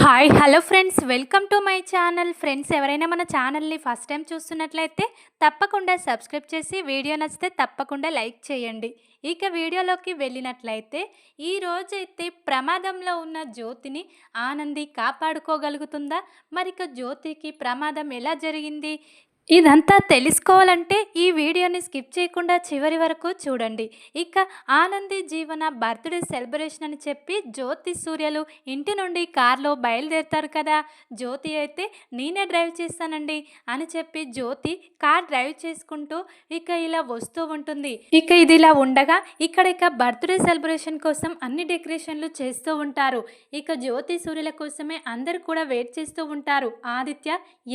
Hi hello friends. Welcome to my channel. Friends ఎవరైనా మన ఛానల్ని ఫస్ట్ టైం చూస్తున్నట్లయితే తప్పకుండా సబ్స్క్రైబ్ చేసి వీడియో నచ్చితే తప్పకుండా లైక్ చేయండి. ఇక వీడియోలోకి వెళ్ళినట్లయితే ఈ రోజైతే ప్రమాదంలో ఉన్న జ్యోతిని ఆనంది కాపాడుకోగలుగుతుందా? మరిక జ్యోతికి ప్రమాదం ఎలా జరిగింది? ఇదంతా తెలుసుకోవాలంటే ఈ వీడియోని స్కిప్ చేయకుండా చివరి వరకు చూడండి. ఇక ఆనంది జీవన బర్త్డే సెలబ్రేషన్ అని చెప్పి జ్యోతి సూర్యలు ఇంటి నుండి కార్లో బయలుదేరుతారు కదా. జ్యోతి అయితే నేనే డ్రైవ్ చేస్తానండి అని చెప్పి జ్యోతి కార్ డ్రైవ్ చేసుకుంటూ ఇక ఇలా వస్తూ ఉంటుంది. ఇక ఇది ఇలా ఉండగా ఇక్కడ ఇక బర్త్డే సెలబ్రేషన్ కోసం అన్ని డెకరేషన్లు చేస్తూ ఉంటారు. ఇక జ్యోతి సూర్యుల కోసమే అందరు కూడా వెయిట్ చేస్తూ ఉంటారు. ఆదిత్య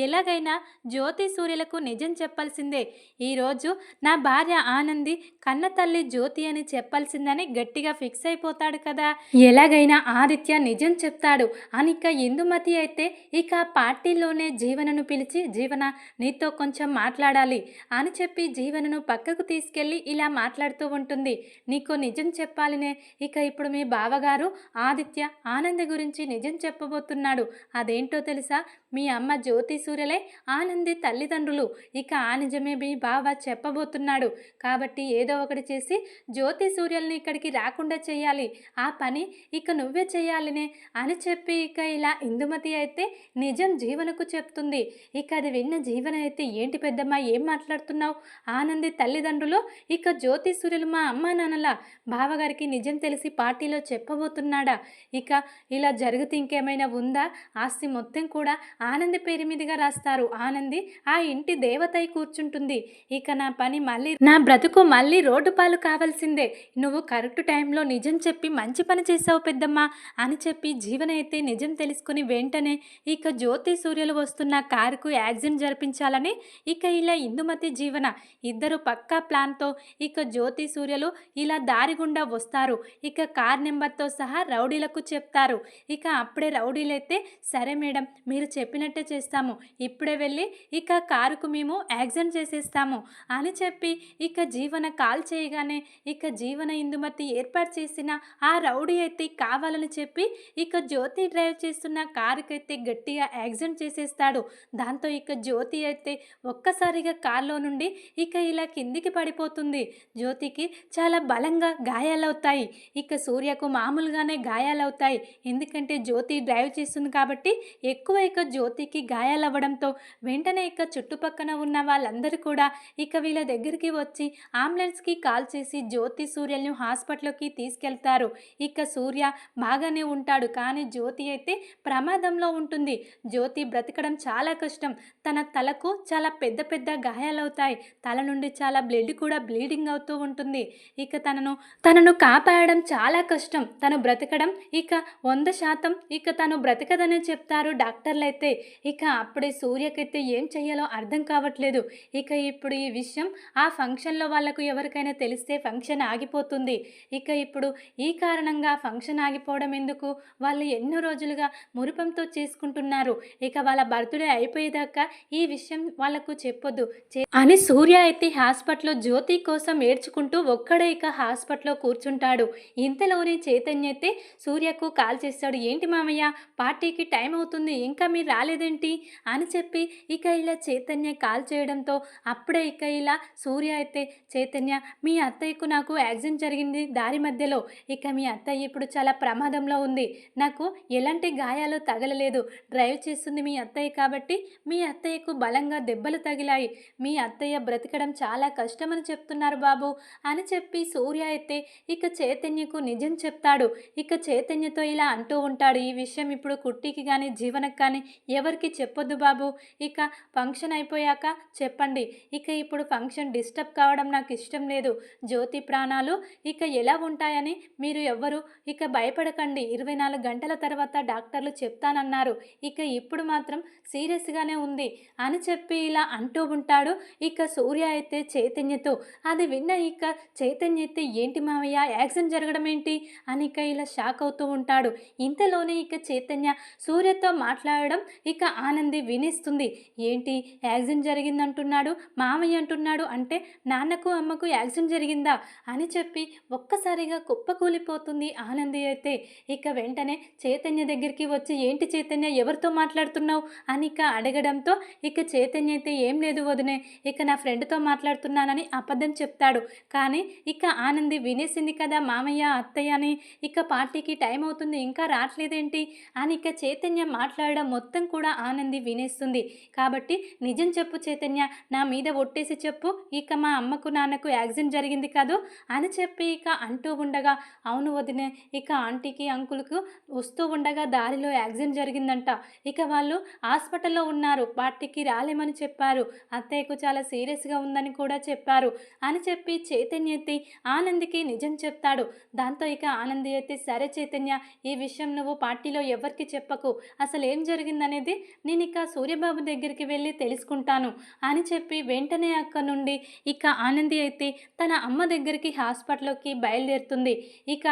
ఎలాగైనా జ్యోతి సూర్యులకు నిజం చెప్పాల్సిందే. ఈరోజు నా భార్య ఆనంది కన్న తల్లి జ్యోతి అని చెప్పాల్సిందని గట్టిగా ఫిక్స్ అయిపోతాడు కదా. ఎలాగైనా ఆదిత్య నిజం చెప్తాడు. అనిక ఇందుమతి అయితే ఇక పార్టీలోనే జీవనను పిలిచి జీవన నీతో కొంచెం మాట్లాడాలి అని చెప్పి జీవనను పక్కకు తీసుకెళ్ళి ఇలా మాట్లాడుతూ ఉంటుంది. నీకు నిజం చెప్పాలనే. ఇక ఇప్పుడు మీ బావగారు ఆదిత్య ఆనంద్ గురించి నిజం చెప్పబోతున్నాడు. అదేంటో తెలుసా? మీ అమ్మ జ్యోతి సూర్యలే ఆనంది తల్లిదండ్రులు. ఇక ఆ నిజమే మీ బావ చెప్పబోతున్నాడు. కాబట్టి ఏదో ఒకటి చేసి జ్యోతి సూర్యల్ని ఇక్కడికి రాకుండా చేయాలి. ఆ పని ఇక నువ్వే చేయాలినే అని చెప్పి ఇక ఇలా ఇందుమతి అయితే నిజం జీవనకు చెప్తుంది. ఇక అది విన్న జీవన అయితే ఏంటి పెద్దమ్మ ఏం మాట్లాడుతున్నావు? ఆనంది తల్లిదండ్రులు ఇక జ్యోతి సూర్యులు మా అమ్మ నాన్నల బావగారికి నిజం తెలిసి పార్టీలో చెప్పబోతున్నాడా? ఇక ఇలా జరిగితే ఇంకేమైనా ఉందా? ఆస్తి మొత్తం కూడా ఆనంది పేరు మీదుగా రాస్తారు. ఆనంది ఆ ఇంటి దేవతై కూర్చుంటుంది. ఇక నా పని మళ్ళీ నా బ్రతుకు మళ్ళీ రోడ్డు పాలు కావాల్సిందే. నువ్వు కరెక్ట్ టైంలో నిజం చెప్పి మంచి పని చేసావు పెద్దమ్మ అని చెప్పి జీవన అయితే నిజం తెలుసుకుని వెంటనే ఇక జ్యోతి సూర్యులు వస్తున్న కారుకు యాక్సిడెంట్ జరిపించాలని ఇక ఇలా ఇందుమతి జీవన ఇద్దరు పక్కా ప్లాన్తో ఇక జ్యోతి సూర్యులు ఇలా దారి గుండా వస్తారు. ఇక కార్ నెంబర్తో సహా రౌడీలకు చెప్తారు. ఇక అప్పుడే రౌడీలైతే సరే మేడం మీరు చెప్పినట్టే చేస్తాము. ఇప్పుడే వెళ్ళి ఇక కారుకు మేము యాక్సిడెంట్ చేసేస్తాము అని చెప్పి ఇక జీవన కాల్ చేయగానే ఇక జీవన ఇందుమతి ఏర్పాటు చేసిన ఆ రౌడీ అయితే కావాలని చెప్పి ఇక జ్యోతి డ్రైవ్ చేస్తున్న కారుకైతే గట్టిగా యాక్సిడెంట్ చేసేస్తాడు. దాంతో ఇక జ్యోతి అయితే ఒక్కసారిగా కారులో నుండి ఇక ఇలా కిందికి పడిపోతుంది. జ్యోతికి చాలా బలంగా గాయాలవుతాయి. ఇక సూర్యకు మామూలుగానే గాయాలవుతాయి. ఎందుకంటే జ్యోతి డ్రైవ్ చేస్తుంది కాబట్టి ఎక్కువ ఇక జ్యోతికి గాయాలవ్వడంతో వెంటనే ఇక చుట్టుపక్కన ఉన్న వాళ్ళందరూ కూడా ఇక వీళ్ళ దగ్గరికి వచ్చి అంబులెన్స్కి కాల్ చేసి జ్యోతి సూర్యల్ని హాస్పిటల్కి తీసుకెళ్తారు. ఇక సూర్య బాగానే ఉంటాడు కానీ జ్యోతి అయితే ప్రమాదంలో ఉంటుంది. జ్యోతి బ్రతకడం చాలా కష్టం. తన తలకు చాలా పెద్ద పెద్ద గాయాలవుతాయి. తల నుండి చాలా బ్లడ్ కూడా బ్లీడింగ్ అవుతూ ఉంటుంది. ఇక తనను తనను కాపాడడం చాలా కష్టం. తను బ్రతకడం ఇక వంద శాతం ఇక తను బ్రతకదనే చెప్తారు డాక్టర్లు అయితే ఇక అప్పుడే సూర్యకైతే ఏం చెయ్యాలో అర్థం కావట్లేదు. ఇక ఇప్పుడు ఈ విషయం ఆ ఫంక్షన్లో వాళ్ళకు ఎవరికైనా తెలిస్తే ఫంక్షన్ ఆగిపోతుంది. ఇక ఇప్పుడు ఈ కారణంగా ఫంక్షన్ ఆగిపోవడం ఎందుకు? వాళ్ళు ఎన్నో రోజులుగా మురుపంతో చేసుకుంటున్నారు. ఇక వాళ్ళ బర్త్డే అయిపోయేదాకా ఈ విషయం వాళ్ళకు చెప్పొద్దు. చే- అని సూర్య అయితే హాస్పిటల్లో జ్యోతి కోసం ఏడ్చుకుంటూ ఒక్కడే ఇక హాస్పిటల్లో కూర్చుంటాడు. ఇంతలోనే చైతన్య అయితే సూర్యకు కాల్ చేస్తాడు. ఏంటి మామయ్య? పార్టీకి టైం అవుతుంది. ఇంకా మీరు రాలేదేంటి అని చెప్పి ఇక ఇలా చైతన్య కాల్ చేయడంతో అప్పుడే ఇక ఇలా సూర్య అయితే చైతన్య మీ అత్తయ్యకు నాకు యాక్సిడెంట్ జరిగింది దారి మధ్యలో. ఇక మీ అత్తయ్య ఇప్పుడు చాలా ప్రమాదంలో ఉంది. నాకు ఎలాంటి గాయాలు తగలలేదు. డ్రైవ్ చేస్తుంది మీ అత్తయ్య కాబట్టి మీ అత్తయ్యకు బలంగా దెబ్బలు తగిలాయి. మీ అత్తయ్య బ్రతకడం చాలా కష్టమని చెప్తున్నారు బాబు అని చెప్పి సూర్య అయితే ఇక చైతన్యకు నిజం చెప్తాడు. ఇక చైతన్యతో ఇలా అంటూ ఉంటాడు ఈ విషయం ఇప్పుడు కుట్టికి కానీ జీవనకు కానీ ఎవరికి చెప్పొద్దు బాబు. ఇక ఫంక్షన్ అయిపోయాక చెప్పండి. ఇక ఇప్పుడు ఫంక్షన్ డిస్టర్బ్ కావడం నాకు ఇష్టం లేదు. జ్యోతి ప్రాణాలు ఇక ఎలా ఉంటాయని మీరు ఎవ్వరు. ఇక భయపడకండి. ఇరవై నాలుగు గంటల తర్వాత డాక్టర్లు చెప్తానన్నారు. ఇక ఇప్పుడు మాత్రం సీరియస్గానే ఉంది అని చెప్పి ఇలా అంటూ ఉంటాడు. ఇక సూర్య అయితే చైతన్యతో అది విన్న ఇక చైతన్య అయితే ఏంటి మావయ్య యాక్సిడెంట్ జరగడం ఏంటి? అని ఇక ఇలా షాక్ అవుతూ ఉంటాడు. ఇంతలోనే ఇక చైతన్య సూర్యతో మాట్లాడడం ఇక ఆనంది వినిస్తుంది. ఏంటి? యాక్సిడెంట్ జరిగిందంటున్నాడు? మామయ్య అంటున్నాడు అంటే నాన్నకు అమ్మకు యాక్సిడెంట్ జరిగిందా? అని చెప్పి ఒక్కసారిగా కుప్పకూలిపోతుంది ఆనంది అయితే. ఇక వెంటనే చైతన్య దగ్గరికి వచ్చి ఏంటి చైతన్య? ఎవరితో మాట్లాడుతున్నావు? అని ఇక అడగడంతో ఇక చైతన్య అయితే ఏం లేదు వదినే ఇక నా ఫ్రెండ్తో మాట్లాడుతున్నానని అబద్ధం చెప్తాడు. కానీ ఇక ఆనంది వినేసింది కదా మామయ్య అత్తయ్య అని. ఇక పార్టీకి టైం అవుతుంది ఇంకా రావట్లేదేంటి? అని ఇక చైతన్య మాట్లాడడం మొత్తం కూడా ఆనంది వినేస్తుంది. కాబట్టి నిజం చెప్పు చైతన్య నా మీద ఒట్టేసి చెప్పు. ఇక మా అమ్మకు నాన్నకు యాక్సిడెంట్ జరిగింది కాదు అని చెప్పి ఇక అంటూ ఉండగా అవును వదినే ఇక ఆంటీకి అంకుల్కు వస్తూ ఉండగా దారిలో యాక్సిడెంట్ జరిగిందంట. ఇక వాళ్ళు హాస్పిటల్లో ఉన్నారు. పార్టీకి రాలేమని చెప్పారు. అత్తయ్యకు చాలా సీరియస్గా ఉందని కూడా చెప్పారు అని చెప్పి చైతన్య ఎత్తి ఆనందికి నిజం చెప్తాడు. దాంతో ఇక ఆనంది అయితే సరే చైతన్య ఈ విషయం నువ్వు పార్టీలో ఎవరికి చెప్పకు. అసలు ఏం అనేది నేను ఇక సూర్యబాబు దగ్గరికి వెళ్ళి తెలుసుకుంటాను అని చెప్పి వెంటనే అక్కడ నుండి ఇక ఆనంది అయితే తన అమ్మ దగ్గరికి హాస్పిటల్లోకి బయలుదేరుతుంది. ఇక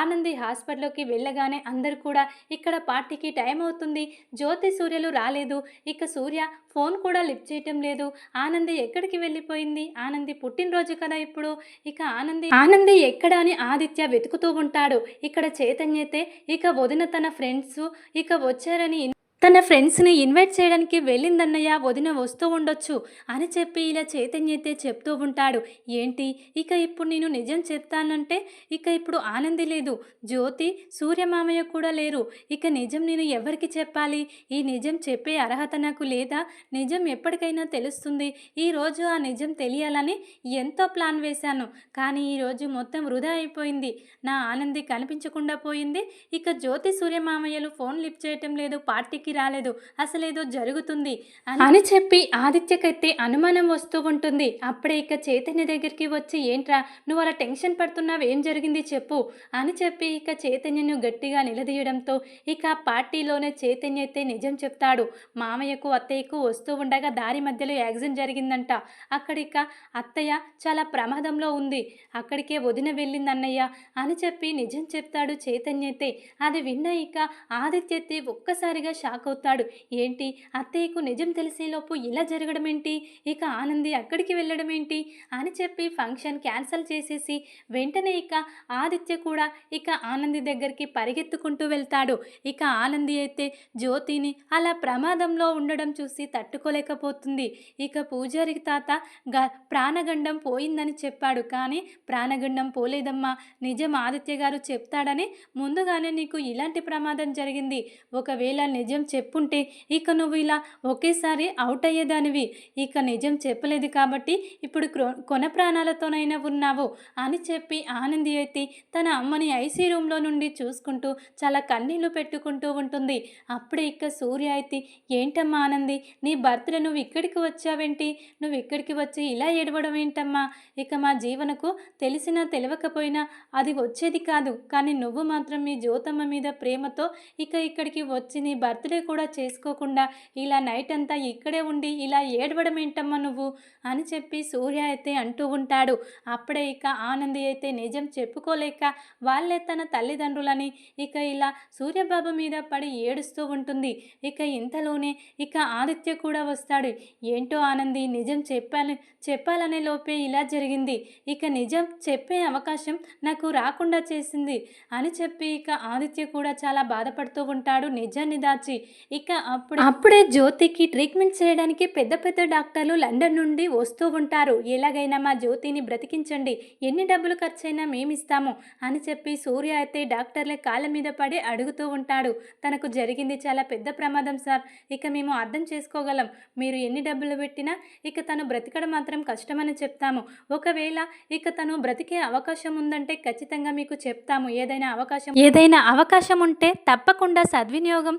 ఆనంది హాస్పిటల్లోకి వెళ్ళగానే అందరు కూడా ఇక్కడ పార్టీకి టైం అవుతుంది. జ్యోతి సూర్యలు రాలేదు. ఇక సూర్య ఫోన్ కూడా లిఫ్ట్ చేయటం లేదు. ఆనంది ఎక్కడికి వెళ్ళిపోయింది? ఆనంది పుట్టినరోజు కదా ఇప్పుడు? ఇక ఆనంది ఆనంది ఎక్కడ అని ఆదిత్య వెతుకుతూ ఉంటాడు. ఇక్కడ చైతన్య అయితే ఇక వదిన తన ఫ్రెండ్స్ ఇక వచ్చారని తన ఫ్రెండ్స్ని ఇన్వైట్ చేయడానికి వెళ్ళిందన్నయ్య వదిన వస్తూ ఉండొచ్చు అని చెప్పి ఇలా చైతన్య అయితే చెప్తూ ఉంటాడు. ఏంటి? ఇక ఇప్పుడు నేను నిజం చెప్తానంటే ఇక ఇప్పుడు ఆనంది లేదు. జ్యోతి సూర్యమామయ్య కూడా లేరు. ఇక నిజం నేను ఎవరికి చెప్పాలి? ఈ నిజం చెప్పే అర్హత నాకు లేదా? నిజం ఎప్పటికైనా తెలుస్తుంది. ఈరోజు ఆ నిజం తెలియాలని ఎంతో ప్లాన్ వేశాను. కానీ ఈరోజు మొత్తం వృధా అయిపోయింది. నా ఆనంది కనిపించకుండా పోయింది. ఇక జ్యోతి సూర్యమామయ్యలు ఫోన్ లిఫ్ట్ చేయటం లేదు. పార్టీకి రాలేదు. అసలేదో జరుగుతుంది అని- చెప్పి ఆదిత్యకైతే అనుమానం వస్తూ ఉంటుంది. అప్పుడే ఇక చైతన్య దగ్గరికి వచ్చి ఏంట్రా నువ్వు అలా టెన్షన్ పడుతున్నావు? ఏం జరిగింది చెప్పు అని చెప్పి ఇక చైతన్యను గట్టిగా నిలదీయడంతో ఇక పార్టీలోనే చైతన్య అయితే నిజం చెప్తాడు. మామయ్యకు అత్తయ్యకు వస్తూ ఉండగా దారి మధ్యలో యాక్సిడెంట్ జరిగిందంట. అక్కడిక అత్తయ్య చాలా ప్రమాదంలో ఉంది. అక్కడికే వదిన వెళ్ళింది అన్నయ్య అని చెప్పి నిజం చెప్తాడు చైతన్య అయితే. అది విన్న ఇక ఆదిత్య అయితే ఒక్కసారిగా షాక్ అవుతాడు. ఏంటి? అత్తయ్యకు నిజం తెలిసేలోపు ఇలా జరగడం ఏంటి ఇక ఆనంది అక్కడికి వెళ్ళడం ఏంటి అని చెప్పి ఫంక్షన్ క్యాన్సిల్ చేసేసి వెంటనే ఇక ఆదిత్య కూడా ఇక ఆనంది దగ్గరికి పరిగెత్తుకుంటూ వెళ్తాడు. ఇక ఆనంది అయితే జ్యోతిని అలా ప్రమాదంలో ఉండడం చూసి తట్టుకోలేకపోతుంది. ఇక పూజారి తాత గ ప్రాణగండం పోయిందని చెప్పాడు. కానీ ప్రాణగండం పోలేదమ్మా. నిజం ఆదిత్య గారు చెప్తాడని ముందుగానే నీకు ఇలాంటి ప్రమాదం జరిగింది. ఒకవేళ నిజం చెప్పుంటే ఇక నువ్వు ఇలా ఒకేసారి అవుట్ అయ్యేదానివి. ఇక నిజం చెప్పలేదు కాబట్టి ఇప్పుడు క్రో- కొన ప్రాణాలతోనైనా ఉన్నావు అని చెప్పి ఆనంది అయితే తన అమ్మని ఐసీ రూమ్లో నుండి చూసుకుంటూ చాలా కన్నీళ్ళు పెట్టుకుంటూ ఉంటుంది. అప్పుడే ఇక సూర్య అయితే ఏంటమ్మా ఆనంది నీ బర్త్డే నువ్వు ఇక్కడికి వచ్చావేంటి? నువ్వు ఇక్కడికి వచ్చి ఇలా ఏడవడం ఏంటమ్మా? ఇక మా జీవనకు తెలిసినా తెలియకపోయినా అది వచ్చేది కాదు. కానీ నువ్వు మాత్రం మీ జ్యోతమ్మ మీద ప్రేమతో ఇక ఇక్కడికి వచ్చి నీ బర్త్డే కూడా చేసుకోకుండా ఇలా నైట్ అంతా ఇక్కడే ఉండి ఇలా ఏడవడం ఏంటమ్మా నువ్వు? అని చెప్పి సూర్య అయితే అంటూ ఉంటాడు. అప్పుడే ఇక ఆనంది అయితే నిజం చెప్పుకోలేక వాళ్ళే తన తల్లిదండ్రులని ఇక ఇలా సూర్యబాబు మీద పడి ఏడుస్తూ ఉంటుంది. ఇక ఇంతలోనే ఇక ఆదిత్య కూడా వస్తాడు. ఏంటో ఆనంది నిజం చెప్పాలి చెప్పాలనే లోపే ఇలా జరిగింది. ఇక నిజం చెప్పే అవకాశం నాకు రాకుండా చేసింది అని చెప్పి ఇక ఆదిత్య కూడా చాలా బాధపడుతూ ఉంటాడు నిజాన్ని దాచి. ఇక అప్పుడు అప్పుడే జ్యోతికి ట్రీట్మెంట్ చేయడానికి పెద్ద పెద్ద డాక్టర్లు లండన్ నుండి వస్తూ ఉంటారు. ఎలాగైనా మా జ్యోతిని బ్రతికించండి. ఎన్ని డబ్బులు ఖర్చైనా మేమిస్తాము అని చెప్పి సూర్య అయితే డాక్టర్ల కాళ్ళ మీద పడి అడుగుతూ ఉంటాడు. తనకు జరిగింది చాలా పెద్ద ప్రమాదం సార్. ఇక మేము అర్థం చేసుకోగలం. మీరు ఎన్ని డబ్బులు పెట్టినా ఇక తను బ్రతకడం మాత్రం కష్టమని చెప్తాము. ఒకవేళ ఇక తను బ్రతికే అవకాశం ఉందంటే ఖచ్చితంగా మీకు చెప్తాము. ఏదైనా అవకాశం ఏదైనా అవకాశం ఉంటే తప్పకుండా సద్వినియోగం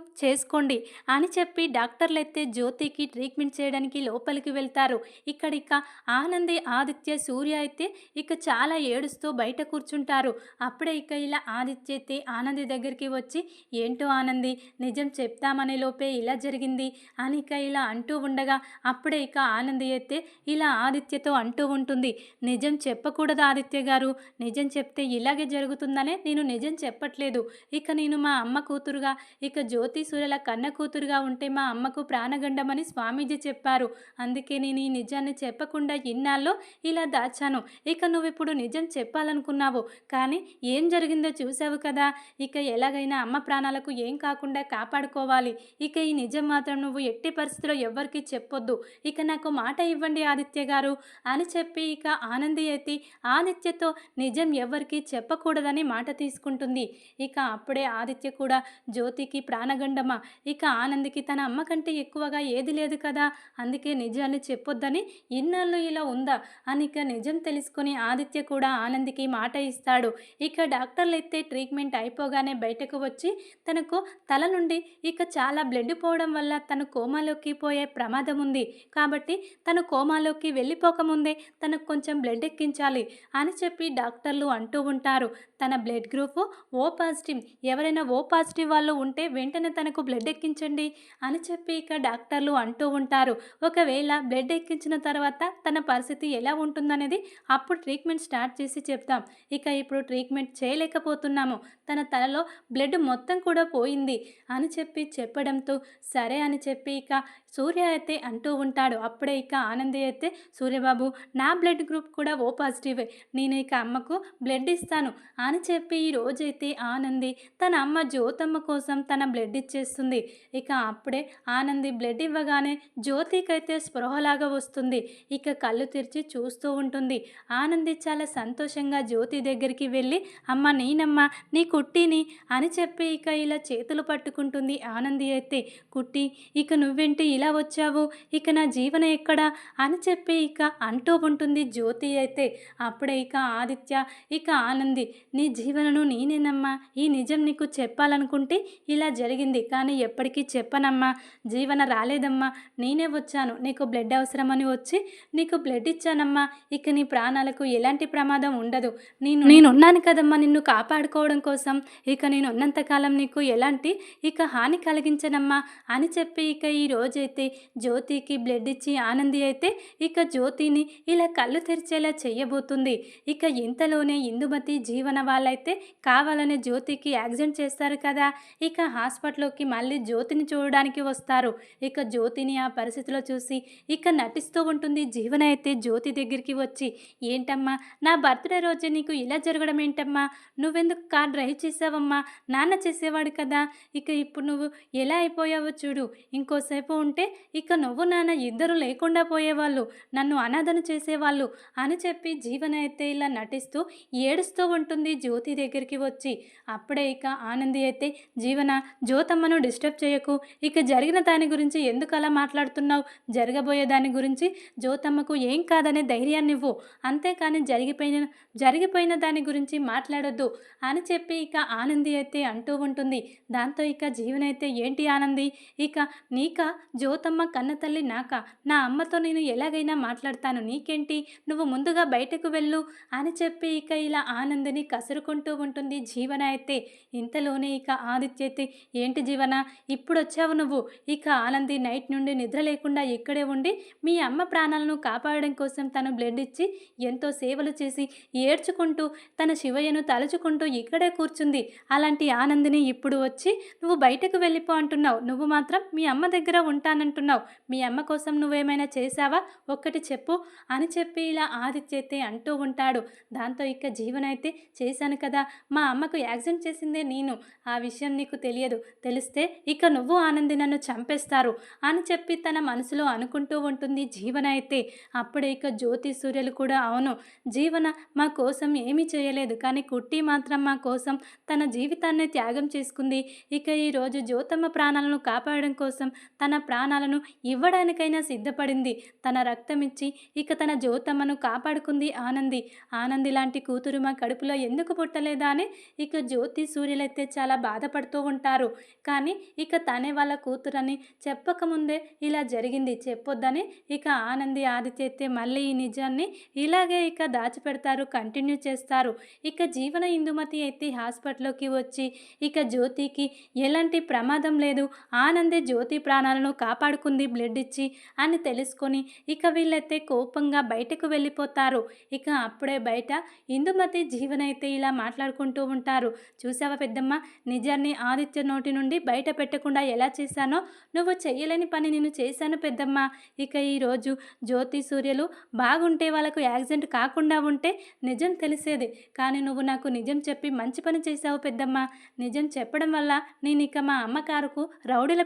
చేసుకోండి అని చెప్పి డాక్టర్లు అయితే జ్యోతికి ట్రీట్మెంట్ చేయడానికి లోపలికి వెళ్తారు. ఇక్కడ ఇక ఆనంది ఆదిత్య సూర్య అయితే ఇక చాలా ఏడుస్తూ బయట కూర్చుంటారు. అప్పుడే ఇక ఇలా ఆదిత్య అయితే ఆనంది దగ్గరికి వచ్చి ఏంటో ఆనంది నిజం చెప్తామనే లోపే ఇలా జరిగింది అని ఇక ఇలా అంటూ ఉండగా అప్పుడే ఇక ఆనంది అయితే ఇలా ఆదిత్యతో అంటూ ఉంటుంది నిజం చెప్పకూడదు ఆదిత్య గారు నిజం చెప్తే ఇలాగే జరుగుతుందనే నేను నిజం చెప్పట్లేదు. ఇక నేను మా అమ్మ కూతురుగా ఇక జ్యోతి సూర్యల కన్న కూతురుగా ఉంటే మా అమ్మకు ప్రాణగండమని స్వామీజీ చెప్పారు. అందుకే నేను ఈ నిజాన్ని చెప్పకుండా ఇన్నాళ్ళు ఇలా దాచాను. ఇక నువ్వు ఇప్పుడు నిజం చెప్పాలనుకున్నావు. కానీ ఏం జరిగిందో చూసావు కదా. ఇక ఎలాగైనా అమ్మ ప్రాణాలకు ఏం కాకుండా కాపాడుకోవాలి. ఇక ఈ నిజం మాత్రం నువ్వు ఎట్టి పరిస్థితిలో ఎవ్వరికి చెప్పొద్దు. ఇక నాకు మాట ఇవ్వండి ఆదిత్య గారు. అని చెప్పి ఇక ఆనంది అయితే ఆదిత్యతో నిజం ఎవ్వరికి చెప్పకూడదని మాట తీసుకుంటుంది. ఇక అప్పుడే ఆదిత్య కూడా జ్యోతికి ప్రాణగండమా? ఇక ఆనందికి తన అమ్మ కంటే ఎక్కువగా ఏది లేదు కదా అందుకే నిజాన్ని చెప్పొద్దని ఇన్నాళ్ళు ఇలా ఉందా అని ఇక నిజం తెలుసుకొని ఆదిత్య కూడా ఆనందికి మాట ఇస్తాడు. ఇక డాక్టర్లు అయితే ట్రీట్మెంట్ అయిపోగానే బయటకు వచ్చి తనకు తల నుండి ఇక చాలా బ్లడ్ పోవడం వల్ల తను కోమాలోకి పోయే ప్రమాదం ఉంది. కాబట్టి తను కోమాలోకి వెళ్ళిపోకముందే తనకు కొంచెం బ్లడ్ ఎక్కించాలి అని చెప్పి డాక్టర్లు అంటూ ఉంటారు. తన బ్లడ్ గ్రూప్ ఓ పాజిటివ్ ఎవరైనా ఓ పాజిటివ్ వాళ్ళు ఉంటే వెంటనే తనకు బ్లడ్ బ్లడ్ ఎక్కించండి అని చెప్పి ఇక డాక్టర్లు అంటూ ఉంటారు. ఒకవేళ బ్లడ్ ఎక్కించిన తర్వాత తన పరిస్థితి ఎలా ఉంటుందనేది అప్పుడు ట్రీట్మెంట్ స్టార్ట్ చేసి చెప్తాం. ఇక ఇప్పుడు ట్రీట్మెంట్ చేయలేకపోతున్నాము. తన తలలో బ్లడ్ మొత్తం కూడా పోయింది అని చెప్పి చెప్పడంతో సరే అని చెప్పి ఇక సూర్య అయితే అంటూ ఉంటాడు. అప్పుడే ఇక ఆనంది అయితే సూర్యబాబు నా బ్లడ్ గ్రూప్ కూడా ఓ పాజిటివే. నేను ఇక అమ్మకు బ్లడ్ ఇస్తాను అని చెప్పి ఈ రోజైతే ఆనంది తన అమ్మ జ్యోతమ్మ కోసం తన బ్లడ్ ఇచ్చేస్తుంది. ఇక అప్పుడే ఆనంది బ్లడ్ ఇవ్వగానే జ్యోతికైతే స్పృహలాగా వస్తుంది. ఇక కళ్ళు తెరిచి చూస్తూ ఉంటుంది. ఆనంది చాలా సంతోషంగా జ్యోతి దగ్గరికి వెళ్ళి అమ్మ నేనమ్మా నీ కుట్టిని అని చెప్పి ఇక ఇలా చేతులు పట్టుకుంటుంది ఆనంది అయితే. కుట్టి ఇక నువ్వేంటి ఇలా వచ్చావు? ఇక నా జీవన ఎక్కడా? అని చెప్పి ఇక అంటూ ఉంటుంది జ్యోతి అయితే. అప్పుడే ఇక ఆదిత్య ఇక ఆనంది నీ జీవనను నేనేనమ్మా. ఈ నిజం నీకు చెప్పాలనుకుంటే ఇలా జరిగింది. కానీ ఎప్పటికీ చెప్పనమ్మా. జీవన రాలేదమ్మా. నేనే వచ్చాను. నీకు బ్లడ్ అవసరమని వచ్చి నీకు బ్లడ్ ఇచ్చానమ్మా. ఇక నీ ప్రాణాలకు ఎలాంటి ప్రమాదం ఉండదు. నేను నేనున్నాను కదమ్మా నిన్ను కాపాడుకోవడం కోసం. ఇక నేను ఉన్నంతకాలం నీకు ఎలాంటి ఇక హాని కలిగించనమ్మా అని చెప్పి ఇక ఈ రోజైతే జ్యోతికి బ్లడ్ ఇచ్చి ఆనంది అయితే ఇక జ్యోతిని ఇలా కళ్ళు తెరిచేలా చెయ్యబోతుంది ఇక ఇంతలోనే ఇందుమతి జీవన వాళ్ళైతే కావాలనే జ్యోతికి యాక్సిడెంట్ చేస్తారు కదా. ఇక హాస్పిటల్లోకి మళ్ళీ జ్యోతిని చూడడానికి వస్తారు. ఇక జ్యోతిని ఆ పరిస్థితిలో చూసి ఇక నటిస్తూ ఉంటుంది. జీవన అయితే జ్యోతి దగ్గరికి వచ్చి ఏంటమ్మా నా బర్త్డే రోజే నీకు ఇలా జరగడం ఏంటమ్మా? నువ్వెందుకు కార్ డ్రైవ్ చేసావమ్మా? నాన్న చేసేవాడు కదా. ఇక ఇప్పుడు నువ్వు ఎలా అయిపోయావో చూడు. ఇంకోసేపు ఉంటే ఇక నువ్వు నాన్న ఇద్దరు లేకుండా పోయేవాళ్ళు నన్ను అనాథను చేసేవాళ్ళు అని చెప్పి జీవన అయితే ఇలా నటిస్తూ ఏడుస్తూ ఉంటుంది జ్యోతి దగ్గరికి వచ్చి. అప్పుడే ఇక ఆనంది అయితే జీవన జ్యోతమ్మను డిస్టర్బ్ చేయకు. ఇక జరిగిన దాని గురించి ఎందుకు అలా మాట్లాడుతున్నావు? జరగబోయే దాని గురించి జ్యోతమ్మకు ఏం కాదనే ధైర్యాన్ని ఇవ్వు. అంతేకాని జరిగిపోయిన జరిగిపోయిన దాని గురించి మాట్లాడొద్దు అని చెప్పి ఇక ఆనంది అయితే అంటూ ఉంటుంది. దాంతో ఇక జీవన అయితే ఏంటి ఆనంది? ఇక నీక జ్యోతమ్మ కన్న తల్లి నాక? నా అమ్మతో నేను ఎలాగైనా మాట్లాడతాను. నీకేంటి? నువ్వు ముందుగా బయటకు వెళ్ళు అని చెప్పి ఇక ఇలా ఆనందిని కసురుకుంటూ ఉంటుంది జీవన అయితే. ఇంతలోనే ఇక ఆదిత్య అయితే ఏంటి జీవన? ఇప్పుడు వచ్చావు నువ్వు. ఇక ఆనంది నైట్ నుండి నిద్ర లేకుండా ఇక్కడే ఉండి మీ అమ్మ ప్రాణాలను కాపాడడం కోసం తను బ్లడ్ ఇచ్చి ఎంతో సేవలు చేసి ఏడ్చుకుంటూ తన శివయ్యను తలుచుకుంటూ ఇక్కడే కూర్చుంది. అలాంటి ఆనందిని ఇప్పుడు వచ్చి నువ్వు బయటకు వెళ్ళిపో అంటున్నావు. నువ్వు మాత్రం మీ అమ్మ దగ్గర ఉంటానంటున్నావు. మీ అమ్మ కోసం నువ్వేమైనా చేశావా? ఒక్కటి చెప్పు అని చెప్పి ఇలా ఆదిత్యతే అంటూ ఉంటాడు. దాంతో ఇక జీవన అయితే చేశాను కదా. మా అమ్మకు యాక్సిడెంట్ చేసిందే నేను. ఆ విషయం నీకు తెలియదు. తెలిస్తే ఇక నువ్వు ఆనంది నన్ను చంపేస్తారు అని చెప్పి తన మనసులో అనుకుంటూ ఉంటుంది జీవన అయితే. అప్పుడే ఇక జ్యోతి సూర్యులు కూడా అవును జీవన మా కోసం ఏమీ చేయలేదు కానీ కుట్టి మాత్రం మా కోసం తన జీవితాన్ని త్యాగం చేసుకుంది. ఇక ఈరోజు జ్యోతమ్మ ప్రాణాలను కాపాడడం కోసం తన ప్రాణాలను ఇవ్వడానికైనా సిద్ధపడింది. తన రక్తం ఇచ్చి ఇక తన జ్యోతమ్మను కాపాడుకుంది ఆనంది. ఆనంది లాంటి కూతురు మా కడుపులో ఎందుకు పుట్టలేదా అని ఇక జ్యోతి సూర్యులైతే చాలా బాధపడుతూ ఉంటారు. కానీ ఇక తనే వాళ్ళ కూతురని చెప్పకముందే ఇలా జరిగింది చెప్పొద్దని ఇక ఆనంది ఆదిత్య అయితే మళ్ళీ ఈ నిజాన్ని ఇలాగే ఇక దాచిపెడతారు కంటిన్యూ చేస్తారు. ఇక జీవన ఇందుమతి అయితే హాస్పిటల్లోకి వచ్చి ఇక జ్యోతికి ఎలాంటి ప్రమాదం లేదు ఆనందే జ్యోతి ప్రాణాలను కాపాడుకుంది బ్లడ్ ఇచ్చి అని తెలుసుకొని ఇక వీళ్ళైతే కోపంగా బయటకు వెళ్ళిపోతారు. ఇక అప్పుడే బయట ఇందుమతి జీవన అయితే ఇలా మాట్లాడుకుంటూ ఉంటారు. చూసావా పెద్దమ్మ? నిజాన్ని ఆదిత్య నోటి నుండి బయట పెట్టకుండా ఎలా చేశానో నువ్వు చెయ్యలేని పని నేను చేశాను పెద్దమ్మ. ఇక ఈరోజు జ్యోతి సూర్యలు బాగుంటే వాళ్ళకు యాక్సిడెంట్ కాకుండా ఉంటే నిజం తెలిసేది. కానీ నువ్వు నాకు నిజం చెప్పి మంచి పని చేశావు పెద్దమ్మ. నిజం చెప్పడం వల్ల నేను ఇక మా అమ్మ కారుకు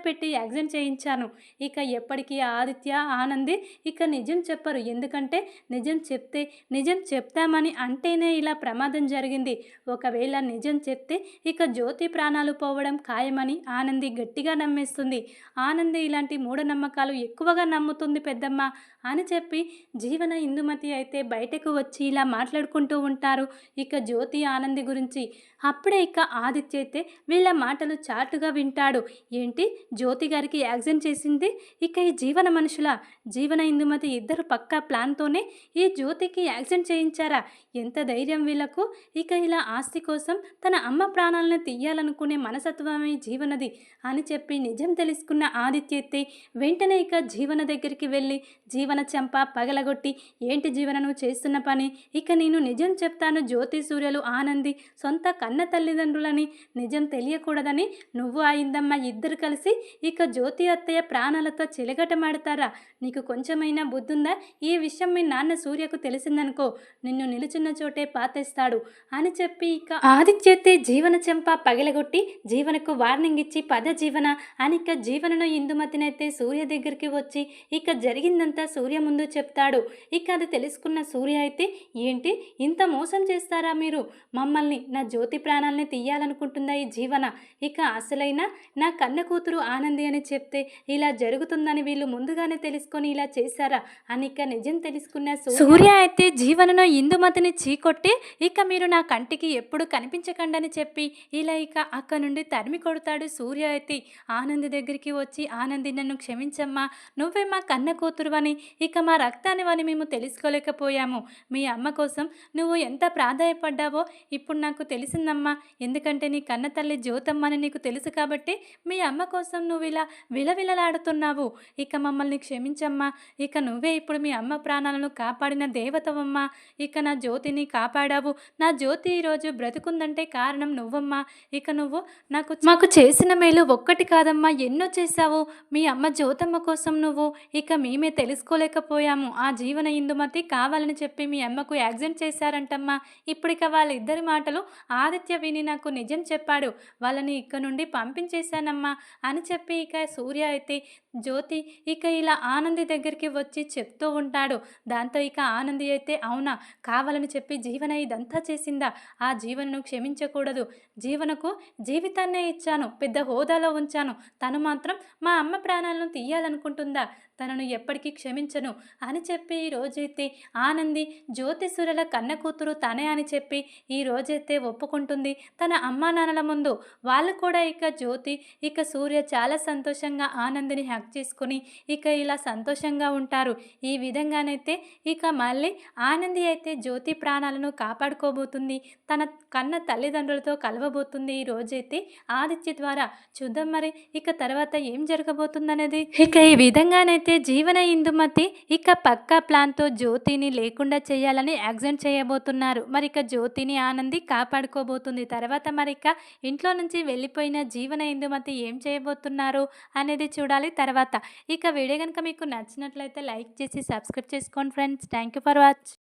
పెట్టి యాక్సిడెంట్ చేయించాను. ఇక ఎప్పటికీ ఆదిత్య ఆనంది ఇక నిజం చెప్పరు. ఎందుకంటే నిజం చెప్తే నిజం చెప్తామని అంటేనే ఇలా ప్రమాదం జరిగింది. ఒకవేళ నిజం చెప్తే ఇక జ్యోతి ప్రాణాలు పోవడం ఖాయమని ఆనంది గట్టిగా నమ్మేస్తుంది. ఆనంది ఇలాంటి మూఢనమ్మకాలు ఎక్కువగా నమ్ముతుంది పెద్దమ్మ అని చెప్పి జీవన ఇందుమతి అయితే బయటకు వచ్చి ఇలా మాట్లాడుకుంటూ ఉంటారు ఇక జ్యోతి ఆనంది గురించి. అప్పుడే ఇక ఆదిత్య అయితే వీళ్ళ మాటలు చాటుగా వింటాడు. ఏంటి? జ్యోతి గారికి యాక్సిడెంట్ చేసింది? ఇక ఈ జీవన మనుషుల? జీవన ఇందుమతి ఇద్దరు పక్కా ప్లాన్తోనే ఈ జ్యోతికి యాక్సిడెంట్ చేయించారా? ఎంత ధైర్యం వీళ్ళకు? ఇక ఇలా ఆస్తి కోసం తన అమ్మ ప్రాణాలను తీయాలనుకునే మనసత్వమే జీవనది. అని చెప్పి నిజం తెలుసుకున్న ఆదిత్యతే వెంటనే ఇక జీవన దగ్గరికి వెళ్ళి జీవన చెంప పగలగొట్టి ఏంటి జీవనను చేస్తున్న పని? ఇక నేను నిజం చెప్తాను జ్యోతి సూర్యలు ఆనంది సొంత కన్న తల్లిదండ్రులని నిజం తెలియకూడదని నువ్వు అయిందమ్మ ఇద్దరు కలిసి ఇక జ్యోతి అత్తయ్య ప్రాణాలతో చిలగటమాడతారా నీకు కొంచెమైనా బుద్ధుందా? ఈ విషయం మీ నాన్న సూర్యకు తెలిసిందనుకో నిన్ను నిలుచున్న చోటే పాతేస్తాడు అని చెప్పి ఇక ఆదిత్యతే జీవన చెంప పగిలగొట్టి జీవనకు వార్నింగ్ ఇచ్చి పద జీవన అనిక జీవనను ఇందుమతినైతే సూర్య దగ్గరికి వచ్చి ఇక జరిగిందంతా సూర్య ముందు చెప్తాడు. ఇక అది తెలుసుకున్న సూర్య అయితే ఏంటి? ఇంత మోసం చేస్తారా మీరు? మమ్మల్ని నా జ్యోతి ప్రాణాలని తీయాలనుకుంటుందా ఈ జీవన? ఇక అసలైన నా కన్న కూతురు ఆనంది అని చెప్తే ఇలా జరుగుతుందని వీళ్ళు ముందుగానే తెలుసుకొని ఇలా చేశారా? అని ఇక నిజం తెలుసుకున్న సూర్య అయితే జీవనను ఇందుమతిని చీకొట్టి ఇక మీరు నా కంటికి ఎప్పుడు కనిపించకండని చెప్పి ఇలా ఇక అక్క నుండి తరిమి కొడతాడు సూర్య అయితే ఆనంది దగ్గరికి వచ్చి ఆనంది నన్ను క్షమించమ్మా. నువ్వే మా కన్న కూతురువని ఇక మా రక్తానివని మేము తెలుసుకోలేకపోయాము. మీ అమ్మ కోసం నువ్వు ఎంత ప్రాధాయపడ్డావో ఇప్పుడు నాకు తెలిసిందమ్మా. ఎందుకంటే నీ కన్న తల్లి జ్యోతమ్మని నీకు తెలుసు కాబట్టి మీ అమ్మ కోసం నువ్వు ఇలా విలవిలలాడుతున్నావు. ఇక మమ్మల్ని క్షమించమ్మా. ఇక నువ్వే ఇప్పుడు మీ అమ్మ ప్రాణాలను కాపాడిన దేవతవమ్మా. ఇక నా జ్యోతిని కాపాడావు. నా జ్యోతి ఈరోజు బ్రతుకుందంటే కారణం నువ్వమ్మా. ఇక నువ్వు నాకు మాకు చేసిన మేలు ఒక్కటి కాదమ్మా ఎన్నో చేశావు? మీ అమ్మ జ్యోతమ్మ కోసం నువ్వు ఇక మేమే తెలుసుకోలేకపోయాము. ఆ జీవన ఇందుమతి కావాలని చెప్పి మీ అమ్మకు యాక్సిడెంట్ చేశారంటమ్మా. ఇప్పటిక వాళ్ళిద్దరి మాటలు ఆదిత్య విని నాకు నిజం చెప్పాడు. వాళ్ళని ఇక్కడ నుండి పంపించేశానమ్మా అని చెప్పి ఇక సూర్య అయితే జ్యోతి ఇక ఇలా ఆనంది దగ్గరికి వచ్చి చెప్తూ ఉంటాడు. దాంతో ఇక ఆనంది అయితే అవునా? కావాలని చెప్పి జీవన ఇదంతా చేసిందా? ఆ జీవనను క్షమించకూడదు. జీవనకు జీవితాన్నే ఇచ్చాను. పెద్ద హోదాలో ఉంచాను. తను మాత్రం మా అమ్మ ప్రాణాలను తీయాలనుకుంటుందా? తనను ఎప్పటికీ క్షమించను అని చెప్పి ఈ రోజైతే ఆనంది జ్యోతిసురుల కన్న కూతురు తనే అని చెప్పి ఈ రోజైతే ఒప్పుకుంటుంది తన అమ్మా నాన్నల ముందు. వాళ్ళు కూడా ఇక జ్యోతి ఇక సూర్య చాలా సంతోషంగా ఆనందిని హ్యాక్ చేసుకుని ఇక ఇలా సంతోషంగా ఉంటారు. ఈ విధంగానైతే ఇక మళ్ళీ ఆనంది అయితే జ్యోతి ప్రాణాలను కాపాడుకోబోతుంది. తన కన్న తల్లిదండ్రులతో కలవబోతుంది ఈ రోజైతే ఆదిత్య ద్వారా. చూద్దాం మరి ఇక తర్వాత ఏం జరగబోతుందనేది. ఇక ఈ విధంగానైతే అయితే జీవన ఇందుమతి ఇక పక్కా ప్లాన్తో జ్యోతిని లేకుండా చేయాలని యాక్సిడెంట్ చేయబోతున్నారు. మరి ఇక జ్యోతిని ఆనంది కాపాడుకోబోతుంది. తర్వాత మరి ఇక ఇంట్లో నుంచి వెళ్ళిపోయిన జీవన ఇందుమతి ఏం చేయబోతున్నారు అనేది చూడాలి. తర్వాత ఇక వీడియో కనుక మీకు నచ్చినట్లయితే లైక్ చేసి సబ్స్క్రైబ్ చేసుకోండి friends. Thank you for watch.